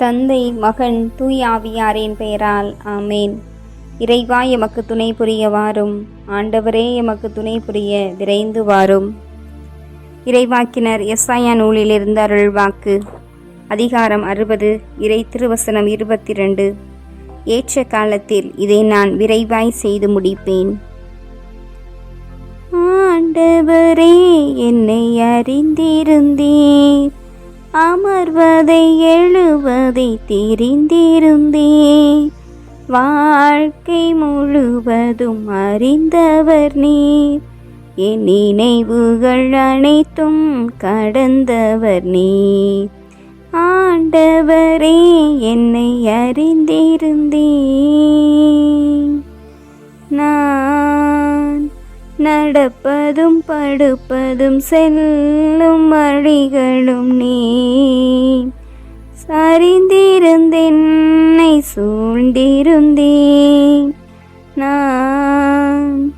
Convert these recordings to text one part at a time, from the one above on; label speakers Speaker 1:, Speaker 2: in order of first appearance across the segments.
Speaker 1: தந்தை மகன் தூய் ஆவியாரின் பெயரால் ஆமேன். இறைவா எமக்கு துணை புரிய வாரும். ஆண்டவரே எமக்கு துணை புரிய விரைந்து வாரும். இறைவாக்கினர் எஸ்ஐயா நூலிலிருந்து அருள் வாக்கு. அதிகாரம் அறுபது இறை திருவசனம் இருபத்தி ரெண்டு ஏற்ற காலத்தில் இதை நான் விரைவாய் செய்து முடிப்பேன். ஆண்டவரே என்னை அறிந்திருந்தீர். அமர்வதை எழுவதை தெரிந்திருந்தே வாழ்க்கை முழுவதும் அறிந்தவர் நீர். என் நினைவுகள் அனைத்தும் கடந்தவர் நீர். ஆண்டவரே என்னை அறிந்திருந்தேன் நடப்பதும் படுப்பதும் செல்லும் வழிகளும் நீ. சரிந்திருந்தென்னை சூழ்ந்திருந்தேன். நான்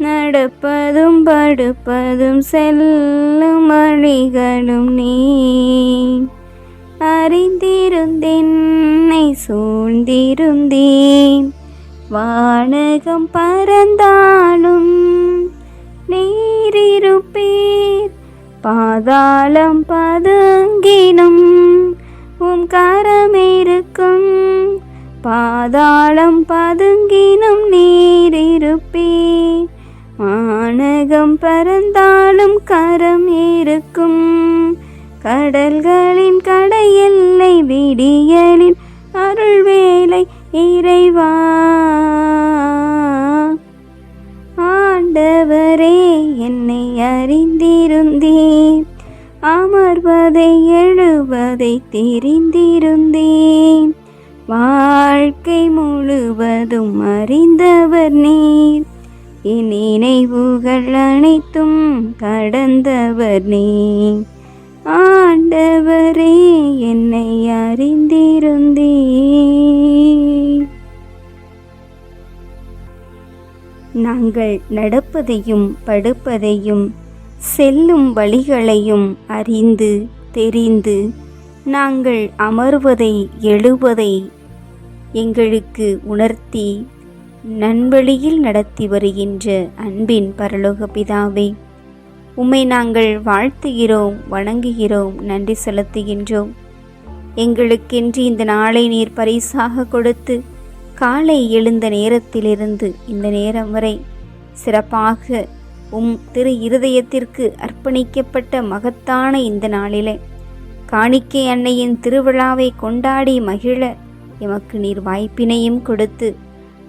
Speaker 1: நடப்பதும் படுப்பதும் செல்லும் வழிகளும் நீ. அறிந்திருந்தென்னை சூழ்ந்திருந்தேன். வானகம் பறந்தாலும் நீரிருப்பீர். பாதாளம் பதுங்கினும் உம் கரமிருக்கும் பாதாளம் பதுங்கினும் நீரிருப்பீர். வானகம் பறந்தாலும் கரம் இருக்கும். கடல்களின் கடையெல்லை விடியலின் அருள்வேலை இறைவா. என்னை அறிந்திருந்தேன். அமர்வதை எழுவதை தெரிந்திருந்தேன். வாழ்க்கை முழுவதும் அறிந்தவர் நீர். என் நினைவுகள் அனைத்தும் கடந்தவர் நீர். ஆண்டவரே என்னை அறிந்திருந்தேன் தங்கள் நடப்பதையும் படுப்பதையும் செல்லும் வழிகளையும் அறிந்து தெரிந்து நாங்கள் அமர்வதை எழுவதை எங்களுக்கு உணர்த்தி நன்வழியில் நடத்தி வருகின்ற அன்பின் பரலோக பிதாவே உம்மை நாங்கள் வாழ்த்துகிறோம் வணங்குகிறோம் நன்றி செலுத்துகின்றோம். எங்களுக்கென்று இந்த நாளை நீர் பரிசாக கொடுத்து காலை எழுந்த நேரத்திலிருந்து இந்த நேரம் வரை சிறப்பாக உம் திரு இருதயத்திற்கு அர்ப்பணிக்கப்பட்ட மகத்தான இந்த நாளிலே காணிக்கை அன்னையின் திருவிழாவை கொண்டாடி மகிழ எமக்கு நீர் வாய்ப்பினையும் கொடுத்து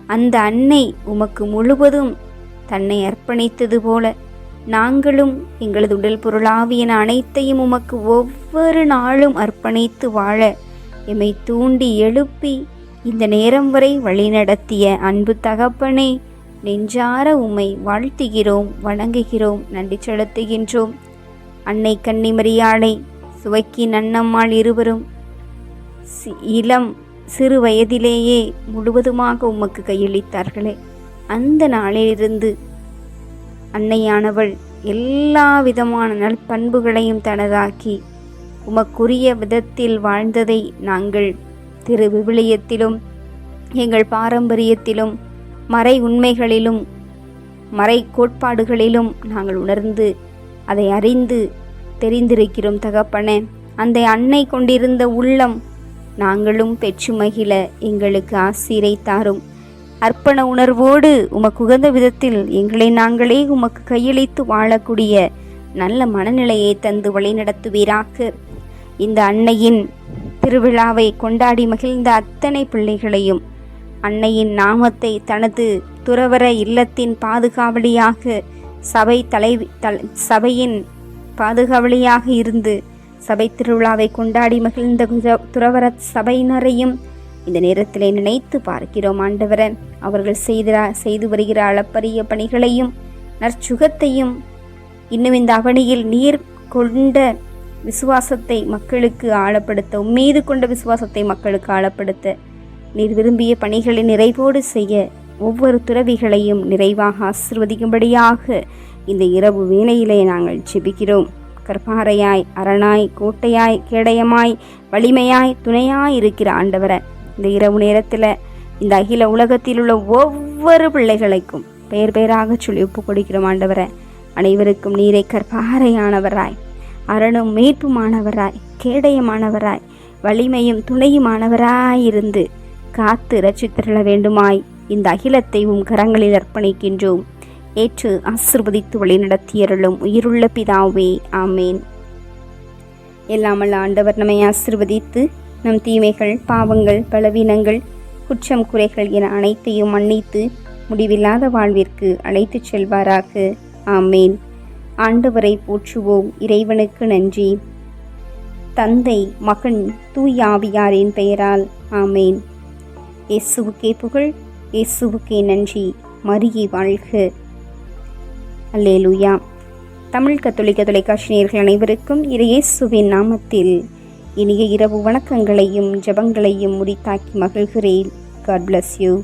Speaker 1: அந்த அன்னை உமக்கு முழுவதும் தன்னை அர்ப்பணித்தது போல நாங்களும் எங்களது உடல் பொருளாவியன அனைத்தையும் உமக்கு ஒவ்வொரு நாளும் அர்ப்பணித்து வாழ எம்மை தூண்டி எழுப்பி இந்த நேரம் வரை வழிநடத்திய அன்பு தகப்பனே நெஞ்சார உம்மை வாழ்த்துகிறோம் வணங்குகிறோம் நன்றி செலுத்துகின்றோம். அன்னை கன்னிமரியாளை சுவைக்கி நன்னம்மாள் இருவரும் சி- இளம் சிறு வயதிலேயே முழுவதுமாக உமக்கு கையளித்தார்களே. அந்த நாளிலிருந்து அன்னையானவள் எல்லா விதமான நற்பண்புகளையும் தனதாக்கி உமக்குரிய விதத்தில் வாழ்ந்ததை நாங்கள் திரு விவிலியத்திலும் எங்கள் பாரம்பரியத்திலும் மறை உண்மைகளிலும் மறை கோட்பாடுகளிலும் நாங்கள் உணர்ந்து அதை அறிந்து தெரிந்திருக்கிறோம் தகப்பனே. அந்த அன்னை கொண்டிருந்த உள்ளம் நாங்களும் பெற்று மகிழ எங்களுக்கு ஆசீரை தாரும் அர்ப்பண உணர்வோடு உமக்கு உகந்த விதத்தில் எங்களை நாங்களே உமக்கு கையளித்து வாழக்கூடிய நல்ல மனநிலையை தந்து வழிநடத்துவீராக. இந்த அன்னையின் திருவிழாவை கொண்டாடி மகிழ்ந்த அத்தனை பிள்ளைகளையும் அன்னையின் நாமத்தை தனது துறவர இல்லத்தின் பாதுகாவலியாக சபை தலை தல் சபையின் பாதுகாவலியாக இருந்து சபை திருவிழாவை கொண்டாடி மகிழ்ந்த துறவர சபையினரையும் இந்த நேரத்திலே நினைத்து பார்க்கிறோம். ஆண்டவரன் அவர்கள் செய்த செய்து வருகிற அளப்பரிய பணிகளையும் நற்சுகத்தையும் இன்னும் இந்த அவனியில் நீர் கொண்ட விசுவாசத்தை மக்களுக்கு ஆழப்படுத்த உம்மீது கொண்ட விசுவாசத்தை மக்களுக்கு ஆழப்படுத்த நீர் விரும்பிய பணிகளை நிறைவோடு செய்ய ஒவ்வொரு துறவிகளையும் நிறைவாக ஆசிர்வதிக்கும்படியாக இந்த இரவு வேளையிலே நாங்கள் ஜெபிக்கிறோம். கற்பாறையாய் அரணாய் கோட்டையாய் கேடயமாய் வலிமையாய் துணையாய் இருக்கிற ஆண்டவரை இந்த இரவு நேரத்தில் இந்த அகில உலகத்தில் உள்ள ஒவ்வொரு பிள்ளைகளுக்கும் பெயர் பெயராக சொல்லி ஒப்பு கொடுக்கிறோம் ஆண்டவரை. அனைவருக்கும் நீரை கற்பாறையானவராய் அரணும் மீட்புமானவராய் கேடயமானவராய் வலிமையும் துணையுமானவராயிருந்து காத்து ரட்சித்தருள வேண்டுமாய். இந்த அகிலத்தை உம் கரங்களில் அர்ப்பணிக்கின்றோம். ஏற்று ஆசிர்வதித்து வழி நடத்தியருளும் உயிருள்ள பிதாவே ஆமேன். எல்லாமல் ஆண்டவர் நம்மை ஆசிர்வதித்து நம் தீமைகள் பாவங்கள் பலவீனங்கள் குற்றம் குறைகள் என அனைத்தையும் மன்னித்து முடிவில்லாத வாழ்விற்கு அழைத்துச் செல்வாராக ஆமேன். ஆண்டவரை போற்றுவோம் இறைவனுக்கு நன்றி. தந்தை மகன் தூயாவியாரின் பெயரால் ஆமேன். இயேசுவுக்கே புகழ் இயேசுவுக்கே நன்றி. மருகி வாழ்க. அல்லேலூயா. தமிழ் கத்தோலிக்க தொலைக்காட்சி நேர்கள் அனைவருக்கும் இயேசுவின் நாமத்தில் இனிய இரவு வணக்கங்களையும் ஜெபங்களையும் முடித்தாக்கி மகிழ்கிறேன். God bless you